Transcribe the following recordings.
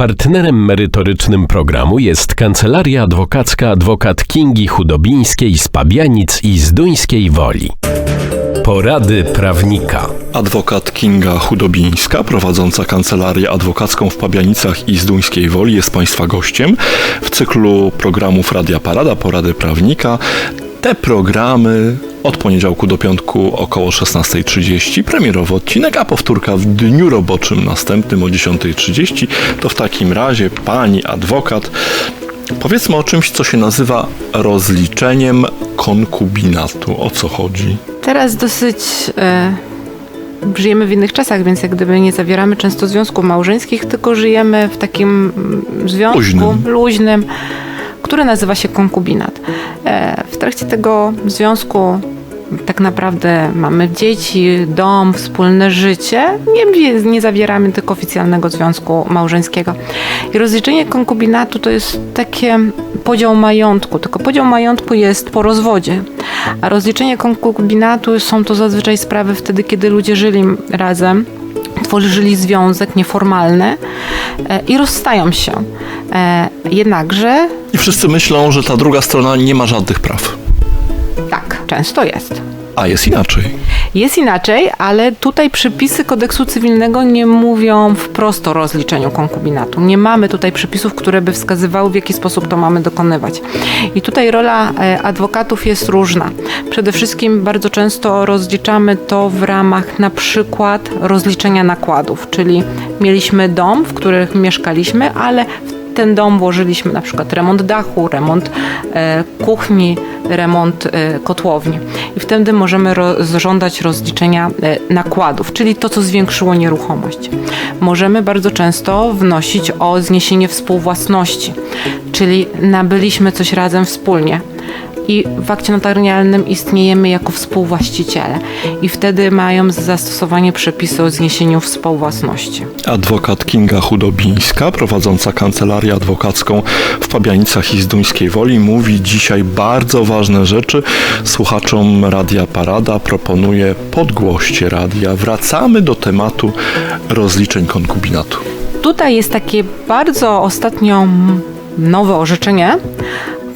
Partnerem merytorycznym programu jest Kancelaria Adwokacka adwokat Kingi Chudobińskiej z Pabianic i z Duńskiej Woli. Porady prawnika. Adwokat Kinga Chudobińska, prowadząca kancelarię adwokacką w Pabianicach i Zduńskiej Woli, jest Państwa gościem w cyklu programów Radia Parada Porady Prawnika. Te programy od poniedziałku do piątku około 16.30, premierowy odcinek, a powtórka w dniu roboczym następnym o 10.30. To w takim razie pani adwokat Powiedzmy o czymś, co się nazywa rozliczeniem konkubinatu. O co chodzi? Teraz dosyć e, żyjemy w innych czasach, więc jak gdyby nie zawieramy często związków małżeńskich, tylko żyjemy w takim mm, związku Luźnym. luźnym, który nazywa się konkubinat. E, w trakcie tego związku tak naprawdę mamy dzieci, dom, wspólne życie. Nie, nie zawieramy tylko oficjalnego związku małżeńskiego. I rozliczenie konkubinatu to jest takie podział majątku, tylko podział majątku jest po rozwodzie. A rozliczenie konkubinatu są to zazwyczaj sprawy wtedy, kiedy ludzie żyli razem, tworzyli związek nieformalny e, i rozstają się. E, Jednakże I wszyscy myślą, że ta druga strona nie ma żadnych praw. tak, często jest. A jest inaczej. Jest inaczej, ale tutaj przepisy kodeksu cywilnego nie mówią wprost o rozliczeniu konkubinatu. Nie mamy tutaj przepisów, które by wskazywały, w jaki sposób to mamy dokonywać. I tutaj rola e, adwokatów jest różna. Przede wszystkim bardzo często rozliczamy to w ramach na przykład rozliczenia nakładów, czyli mieliśmy dom, w którym mieszkaliśmy, ale w ten dom włożyliśmy na przykład remont dachu, remont e, kuchni, remont e, kotłowni. I wtedy możemy ro- żądać rozliczenia e, nakładów, czyli to, co zwiększyło nieruchomość. Możemy bardzo często wnosić o zniesienie współwłasności, czyli nabyliśmy coś razem wspólnie. I w akcie notarialnym istniejemy jako współwłaściciele. I wtedy mają zastosowanie przepisy o zniesieniu współwłasności. Adwokat Kinga Chudobińska, prowadząca kancelarię adwokacką w Pabianicach i Zduńskiej Woli, mówi dzisiaj bardzo ważne rzeczy. Słuchaczom Radia Parada proponuję podgłoście radia. Wracamy do tematu rozliczeń konkubinatu. Tutaj jest takie bardzo ostatnio nowe orzeczenie,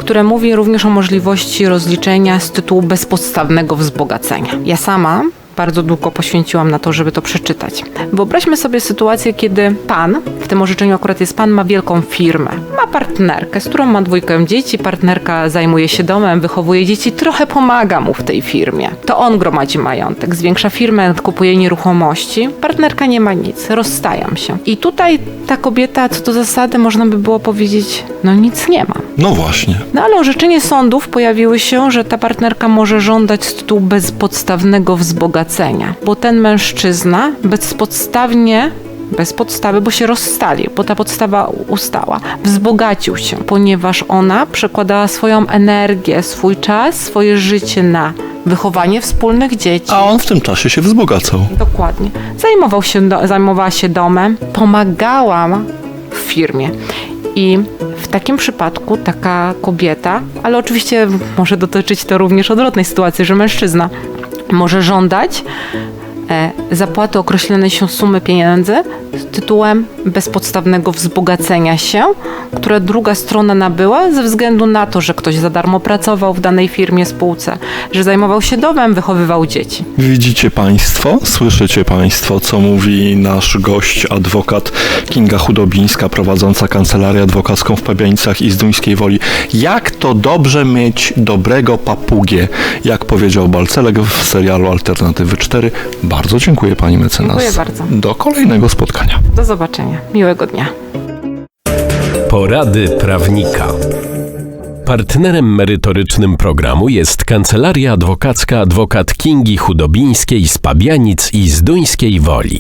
które mówi również o możliwości rozliczenia z tytułu bezpodstawnego wzbogacenia. Ja sama bardzo długo poświęciłam na to, żeby to przeczytać. Wyobraźmy sobie sytuację, kiedy pan, w tym orzeczeniu akurat jest pan, ma wielką firmę, ma partnerkę, z którą ma dwójkę dzieci, partnerka zajmuje się domem, wychowuje dzieci, trochę pomaga mu w tej firmie. To on gromadzi majątek, zwiększa firmę, kupuje nieruchomości, partnerka nie ma nic, rozstają się. I tutaj ta kobieta, co do zasady, można by było powiedzieć, no nic nie ma. No właśnie. No ale orzeczenie sądów pojawiły się, że ta partnerka może żądać z tytułu bezpodstawnego wzbogacenia, bo ten mężczyzna bezpodstawnie bez podstawy, bo się rozstali, bo ta podstawa ustała. Wzbogacił się, ponieważ ona przekładała swoją energię, swój czas, swoje życie na wychowanie wspólnych dzieci. A on w tym czasie się wzbogacał. Dokładnie. Zajmował się zajmowała się domem, pomagała w firmie. I w takim przypadku taka kobieta, ale oczywiście może dotyczyć to również odwrotnej sytuacji, że mężczyzna może żądać zapłaty określonej się sumy pieniędzy z tytułem bezpodstawnego wzbogacenia się, które druga strona nabyła ze względu na to, że ktoś za darmo pracował w danej firmie, spółce, że zajmował się domem, wychowywał dzieci. Widzicie Państwo, słyszycie Państwo, co mówi nasz gość, adwokat Kinga Chudobińska, prowadząca kancelarię adwokacką w Pabianicach i Zduńskiej Woli. Jak to dobrze mieć dobrego papugię, jak powiedział Balcelek w serialu Alternatywy 4. Bardzo dziękuję Pani mecenas. Dziękuję bardzo. Do kolejnego spotkania. Do zobaczenia. Miłego dnia. Porady prawnika. Partnerem merytorycznym programu jest Kancelaria Adwokacka adwokat Kingi Chudobińskiej z Pabianic i z Duńskiej Woli.